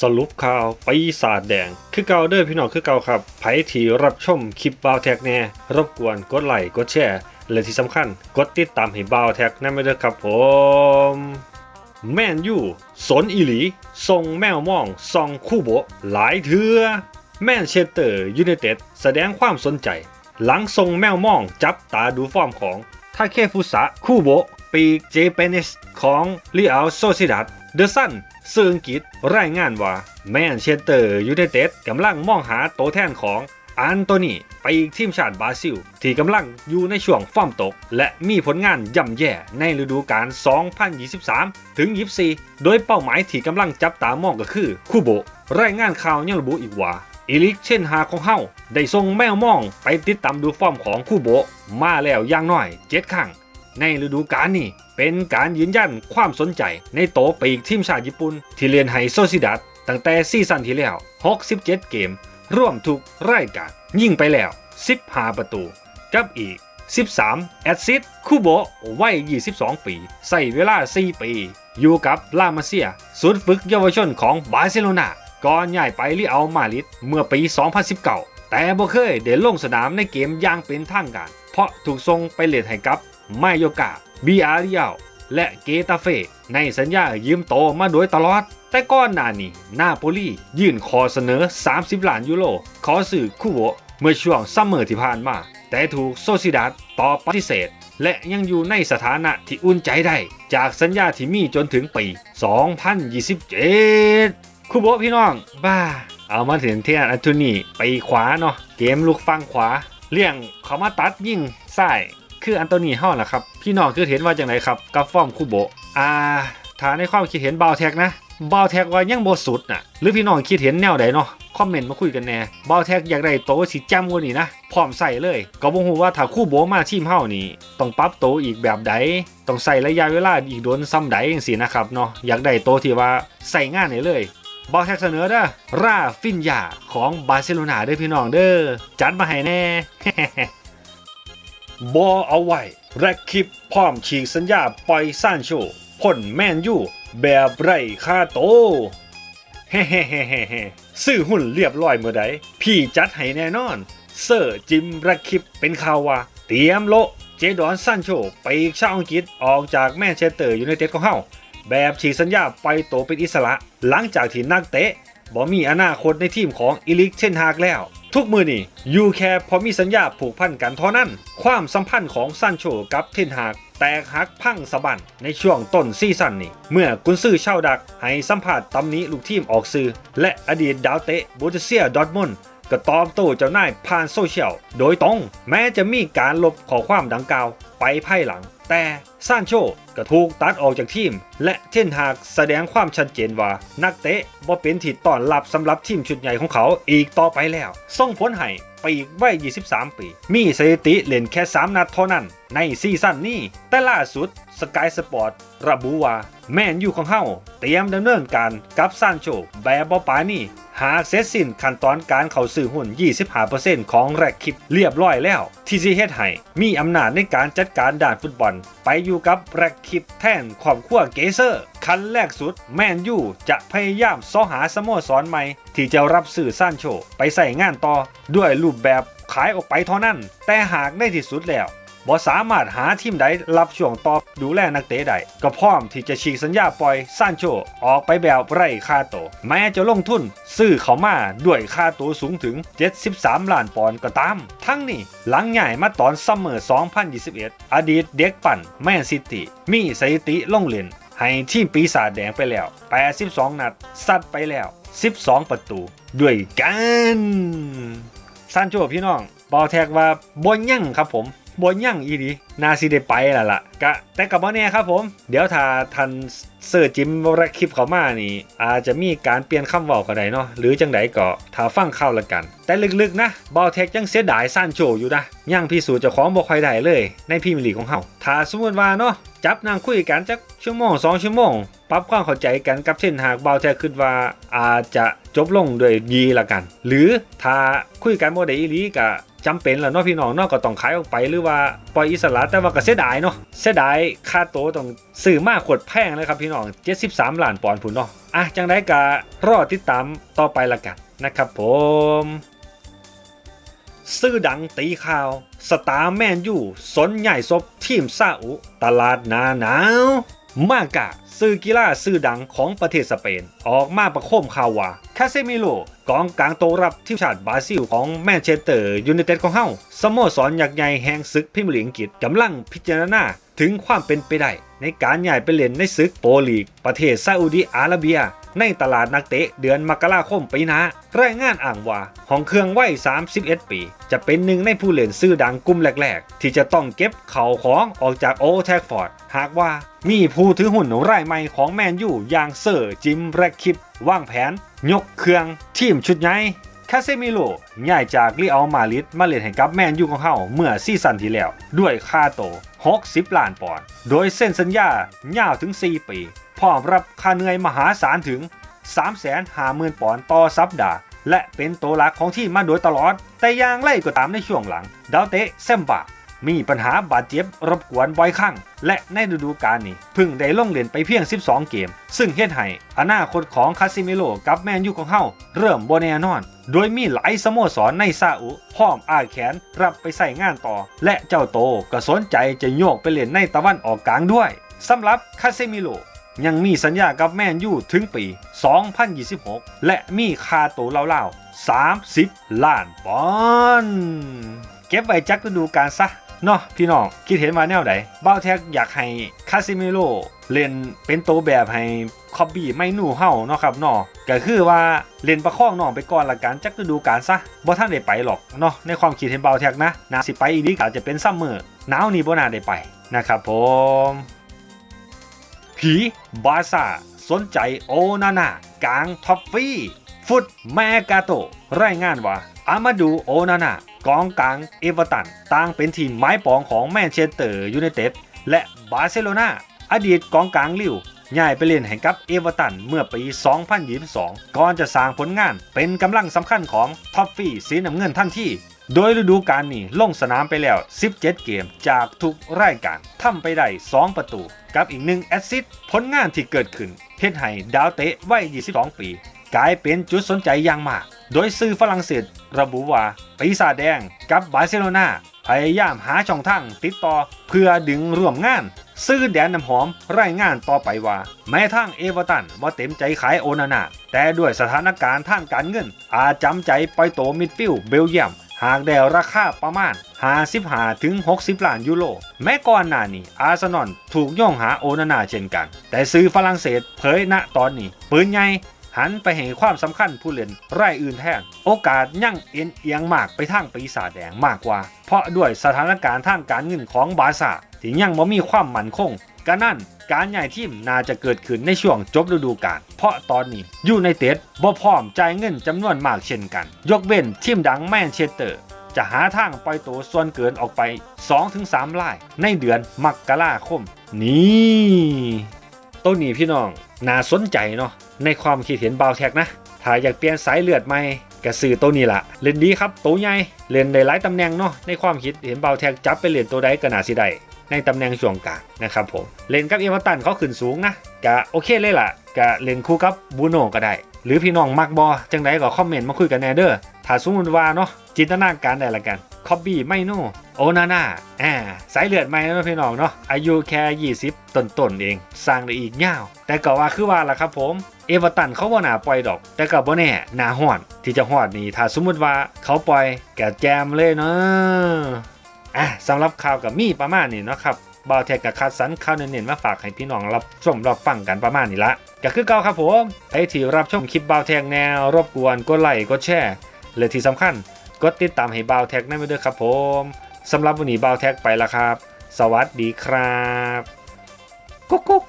สรุปข่าวปีศาจแดง คือเก่าเด้อพี่น้องคือเก่าครับไผที่รับชมคลิปบาวแท็กแน่รบกวนกดไลค์กดแชร์ และที่สำคัญกดติดตามให้บาวแท็กนั่นไม่เด้อครับผม แมนยูสนอีหลีทรงแมวมองซองคู่โบหลายเทือแมนเชสเตอร์ยูไนเต็ดแสดงความสนใจ หลังทรงแมวมองจับตาดูฟอร์มของทาเคฟุสะคู่โบปีเจเปนิสของลีอัลโซซิดัดเดอะซัน สื่ออังกฤษรายงานว่าแมนเชสเตอร์ยูไนเต็ดกำลังมองหาตัวแทนของอันโตนีไปอีกทีมชาติบราซิล ที่กำลังอยู่ในช่วงฟอร์มตก และมีผลงานย่ำแย่ในฤดูกาล 2023 ถึง 24 โดยเป้าหมายที่กำลังจับตามองก็คือคูโบรายงานข่าวยังระบุอีกว่าอีลิกเช่นหาของเฮาได้ส่งแมวมองไปติดตามดูฟอร์มของคูโบมาแล้วอย่างน้อยเจ็ดครั้ง ในฤดูกาลนี้ เป็นการยืนยันความสนใจในโตปีกทีมชาติญี่ปุ่น ที่เรียนไฮโซซิดัตตั้งแต่ซีซั่นที่แล้ว 67 เกม ร่วมทุกรายการ ยิงไปแล้ว 15 ประตู กับอีก 13 แอสซิสต์คูโบะวัย 22 ปี ใส่เวลา 4 ปี อยู่กับลามาเซียศูนย์ฝึกเยาวชนของบาร์เซโลนาก่อนย้ายไปลิเอัลมาดริดเมื่อปี 2019 แต่บ่เคยได้ลงสนามในเกมอย่างเป็นทางการ เพราะถูกส่งไปเล่นให้กับ ไมโยกาบีอาริอัลและเกตาเฟในสัญญายืมโตมาโดยตลอด แต่ก่อนหน้านี้นาโปลียื่นขอเสนอ 30 ล้านยูโร ขอซื้อคูโวเมื่อช่วงซัมเมอร์ที่ผ่านมา แต่ถูกโซซิดัดตอบปฏิเสธ และยังอยู่ในสถานะที่อุ่นใจได้ จากสัญญาที่มีจนถึงปี 2027 คู่โบพี่น้อง บ้า เอามาถึงเทียนอันโทนีไปขวาเนาะเกมลุกฟังขวา เลี่ยงเขามาตัดยิงซ้าย คืออันโตนีเฮาล่ะครับ พี่น้องคือเห็นว่าจังไดครับกับฟอร์มคูโบอ่าถ้าในความคิดเห็นบาวแท็กนะบาวแท็กว่ายังบ่สุดน่ะ หรือพี่น้องคิดเห็นแนวใดเนาะคอมเมนต์มาคุยกันแน่บาวแท็กอยากได้โตสิจำกว่านี้นะพร้อมใส่เลย ก็บ่ฮู้ว่าถ้าคู่โบมาทีมเฮานี่ต้องปรับโตอีกแบบใดต้องใส่ระยะเวลาอีกโดนซ้ำใดจังซี่นะครับเนาะอยากได้โตที่ว่าใส่งานได้เลยบอลแท็กเสนอเด้อราฟินยาของบาร์เซโลนาเด้อพี่น้องเด้อจัดมาให้แน่ บอเอาไว้แรกคลิปพร้อมฉีกสัญญาปล่อยซานโชพ่นแมนยูแบบไรค่าโตเฮ้เฮ้เฮ้เฮ้เฮ้ซื้อหุ้นเรียบร้อยเมื่อใดพี่จัดให้แน่นอน เซอร์จิมแรกคลิปเป็นข่าวว่า เตรียมโลเจดอนซานโชไปอีกชาวอังกฤษออกจากแมนเชสเตอร์ยูไนเต็ดของเฮาแบบฉีกสัญญาไปโตเป็นอิสระ หลังจากที่นักเตะ บ่มีอนาคตในทีมของอิลิกเช่นฮากแล้ว ทุกมือนี่ยูแคร์พอมีสัญญาผูกพันกันเท่านั้น ความสัมพันธ์ของซันโชกับเทนฮากแตกหักพังสะบันในช่วงต้นซีซั่นนี้ เมื่อกุนซือเช่าดักให้สัมผัสตำนี้ลูกทีมออกซื้อและอดีตดาวเตะบูตเซียดอทมอน ก็ตอบโต้เจ้านายผ่านโซเชียลโดยตรง แม้จะมีการลบข้อความดังกล่าวไปภายหลัง แต่ซานโชก็ถูกตัดออกจากทีม และเทนฮากแสดงความชัดเจนว่า นักเตะบ่เป็นที่ต้อนรับสำหรับทีมชุดใหญ่ของเขาอีกต่อไปแล้ว ส่งผลให้ปีกวัย23 ปี มีสถิติเล่นแค่ 3 นัดเท่านั้น ในซีซั่นนี้ แต่ล่าสุดสกายสปอร์ตระบุว่า แมนยูของเฮาเตรียมดำเนินการกับซานโชแบบบ่ปานี่ หากเสร็จสิ้นขั้นตอนการเข้าซื้อหุ้น 25%ของแรกคลิปเรียบร้อยแล้ว ที่ซีเฮดให้มีอำนาจในการจัดการด่านฟุตบอล ไปอยู่กับแรกคลิปแทนความขั้วเกเซอร์คันแรกสุด แมนยูจะพยายามซ้อหาสโมสรใหม่ ที่จะรับซื้อซานโชไปใส่งานต่อ ด้วยรูปแบบขายออกไปเท่านั้น แต่หากได้ที่สุดแล้ว บ่สามารถหาทีมใดรับช่วงต่อดูแลนักเตะได้ก็พร้อมที่จะฉีกสัญญาปล่อยซานโชออกไปแบบไร้ค่าตัว แม้จะลงทุนซื้อเขามาด้วยค่าตัวสูงถึง 73 ล้านปอนด์ก็ตาม ทั้งนี้หลังใหญ่มาตอนซัมเมอร์ 2021 อดีตเด็กปั่นแมนซิตี้มีสถิติลงเล่นให้ทีมปีศาจแดงไปแล้ว 82 นัดซัดไปแล้ว 12 ประตู ด้วยกันซานโชพี่น้องบอลแท็กว่าบนยั่งครับผม บนยั่งอีดีนาซีได้ไปล้วล่ะกะแต่กับบ่แน่ครับผม เดี๋ยวถ้าทันเสิร์ชจิมแรกคลิปเขามานี่ อาจจะมีการเปลี่ยนคำว้าก็ได้เนาะหรือจังไดก็ถ้าฟังเข้าละกัน แต่ลึกๆนะบอลแท็กยังเสียดายซานโชอยู่นะยังพิสูจน์จ้าของบ่ค่อยได้เลย ในพรีเมียร์ลีของเฮาถ้าสมมติว่าเนาะจับนางคุยกันจักชั่วโมงสองชั่วโมงปรับความเข้าใจกันกับเส้นหากเบาแท้คิดว่าอาจจะจบลงด้วยดีละกัน หรือถ้าคุยกันบ่ได้อีลีก็ จำเป็นแล้วเนาะพี่น้องเนาะก็ต้องขายออกไปหรือว่าปล่อยอิสระแต่ว่าก็เสียดายเนาะเสียดายค่าโตวต้องซื้อมากขวดแพงเลยครับพี่น้อง 73ล้านปอนด์พุ่นเนาะอะจังได้ก็รอติดตามต่อไปละกันนะครับผมซื้อดังตีข่าว สตาร์แมนยูสนใหญ่ซบทีมซาอุ ตลาดนาหนาว มากะสื่อกีฬาสื่อดังของประเทศสเปน ออกมาประโคมข่าวว่าคาเซมิโลกองกลางโตรับทีมชาติบราซิลของแมนเชสเตอร์ยูไนเต็ดของเฮาสโมสรยักษ์ใหญ่แห่งศึกพิมลีอังกฤษกำลังพิจารณาถึงความเป็นไปได้ ในการย้ายไปเล่นในศึกโปรลีก ประเทศซาอุดีอาระเบีย ในตลาดนักเตะเดือนมกราคมปีหน้ารายงานอ่างว่าห้องเครื่องวัย31 ปี จะเป็นหนึ่งในผู้เล่นซื่อดังกลุ่มแรก ๆ ที่จะต้องเก็บเข่าของออกจากโอแทกฟอร์ด หากว่ามีผู้ถือหุ้นรายใหม่ของแมนยูอย่างเซอร์จิมแรกคิปวางแผน ยกเครื่องทีมชุดใหญ่คาเซมิโลย้ายจากลีอัลมาดริดมาเล่นให้กับแมนยูของเขาเมื่อซีซั่นที่แล้ว ด้วยค่าโต 60 ล้านปอนด์ โดยเส้นสัญญายาวถึง 4 ปี พร้อมรับค่าเหนื่อยมหาศาลถึง 350,000ปอนด์ต่อสัปดาห์ และเป็นตัวหลักของทีมมาโดยตลอด แต่อย่างไรก็ตามในช่วงหลัง ดาวเตะเซมบามีปัญหาบาดเจ็บรบกวนบ่อยครั้ง และในฤดูกาลนี้พิ่งได้ลงเล่นไปเพียง 12 เกม ซึ่งเฮ็ดให้อนาคตของคาซิเมโลกับแมนยูของเฮาเริ่มบ่แน่นอน โดยมีหลายสโมสรในซาอุพร้อมอาแขนรับไปใส่งานต่อ และเจ้าโตก็สนใจจะโยกไปเล่นในตะวันออกกลางด้วยสำหรับคาซิเมโล ยังมีสัญญากับแมนยูถึงปี 2026 และมีค่าตัวเล่าๆ30 ล้านปอนด์เก็บไว้จักฤดูกาลซะเนาะพี่น้อง คิดเห็นมาแนวไหนบ้าแท็กอยากให้คาซิเมโลเล่นเป็นตัวแบบให้คอบบี้ไม่หนูเฮาเนาะครับเนาะก็คือว่าเล่นประคองน้องไปก่อนละกันจักฤดูกาลซะบ่ท่านได้ไปหรอกเนาะในความคิดเห็นเบ้าแท็กนะนาสิไปอีดีก็อาจจะเป็นซัมเมอร์หนาวนี่บ่น่าได้ไปนะครับผม ผีบาซ่าสนใจโอนาน่ากลางท็อปฟี่ ฟุตแมกาโตรายงานว่า อามาดูโอนาน่ากองกลางเอเวอร์ตันต่างเป็นทีมไม้ปองของแมนเชสเตอร์ยูไนเต็ดและบาร์เซโลนาอดีตกองกลางลิวย้ายไปเล่นให้กับเอเวอร์ตันเมื่อปี 2022 ก่อนจะสร้างผลงานเป็นกำลังสำคัญของท็อปฟี่สีน้ำเงินทันที โดยฤดูกาลนี้ลงสนามไปแล้ว 17 เกมจากทุกรายการทำไปได้ 2 ประตู กับอีกหนึ่งแอสซิสต์ผลงานที่เกิดขึ้นเฮ็ดให้ดาวเตะวัย 22 ปี กลายเป็นจุดสนใจอย่างมาก โดยสื่อฝรั่งเศสระบุว่าปีศาจแดงกับบาร์เซโลนาพยายามหาช่องทางติดต่อเพื่อดึงร่วมงาน ซื้อแดนน้ำหอมรายงานต่อไปว่า แม้ทางเอเวอร์ตันว่าเต็มใจขายโอนาน่าแต่ด้วยสถานการณ์ทางการเงิน อาจจำใจปล่อยโตมิดฟิลเบลเยียม หากได้ราคาประมาณ 55ถึง 60 ล้านยูโร แม้ก่อนหน้านี้อาร์เซนอลถูกย่องหาโอนานาเช่นกัน แต่ซื้อฝรั่งเศสเผยณตอนนี้ ปืนใหญ่หันไปให้ความสำคัญผู้เล่นรายอื่นแทน โอกาสยั่งเอ็นเอียงมากไปทางปีศาจแดงมากกว่า เพราะด้วยสถานการณ์ทางการเงินของบาซ่าที่ยังบ่มีความมั่นคง ก็นั่นการย้ายทีมน่าจะเกิดขึ้นในช่วงจบฤดูกาล เพราะตอนนี้ยูไนเต็ดบ่พร้อมจ่ายเงินจำนวนมากเช่นกัน ยกเว้นทีมดังแมนเชสเตอร์ จะหาทางปล่อยตัวส่วนเกินออกไป 2-3ลาย ในเดือนมกราคม นี่ต้นนี้พี่น้องน่าสนใจเนาะในความคิดเห็นบาวแท็กนะ ถ้าอยากเปลี่ยนสายเลือดใหม่ก็ซื้อตัวนี้ละเล่นดีครับตัวใหญ่เล่นได้หลายตำแหน่งเนาะในความคิดเห็นบาวแท็กจับไปเล่นตัวใดก็น่าสิได้ ในตำแหน่งช่วงกลางนะครับผมเล่นกับเอเวอร์ตันเขาขึ้นสูงนะก็โอเคเลยล่ะก็เล่นคู่กับบูโน่ก็ได้ หรือพี่น้องมักบอจังไดก็คอมเมนต์มาคุยกันแน่เด้อถ้าสมมติว่าเนาะจินตนาการได้ละกันคอบบี้ไม่โนโอนาน่าอ่าสายเลือดใหม่นะพี่น้องเนาะอายุแค่ 20 ต้นๆเอง สร้างได้อีกยาว แต่ก็ว่าคือว่าล่ะครับผม เอเวอร์ตันเขาบ่น่าปล่อยดอก แต่ก็บ่แน่หนาฮอดที่จะฮอดนี่ถ้าสมมุติว่าเขาปล่อยแกแจมเลยเนาะ อะสำหรับข่าวกับมีประมาณนี้เนาะครับบาวแทกกับคัดสันข่าวเน้นๆมาฝากให้พี่น้องรับชมรับฟังกันประมาณนี้ละก็คือเก่าครับผมไอ้ที่รับชมคลิปบาวแทกแนวรบกวนกดไลค์กดแชร์และที่สำคัญกดติดตามให้บาวแท็กนั่นไปด้วยครับผมสำหรับวันนี้บาวแท็กไปแล้วครับ สวัสดีครับกุ๊กกุ๊ก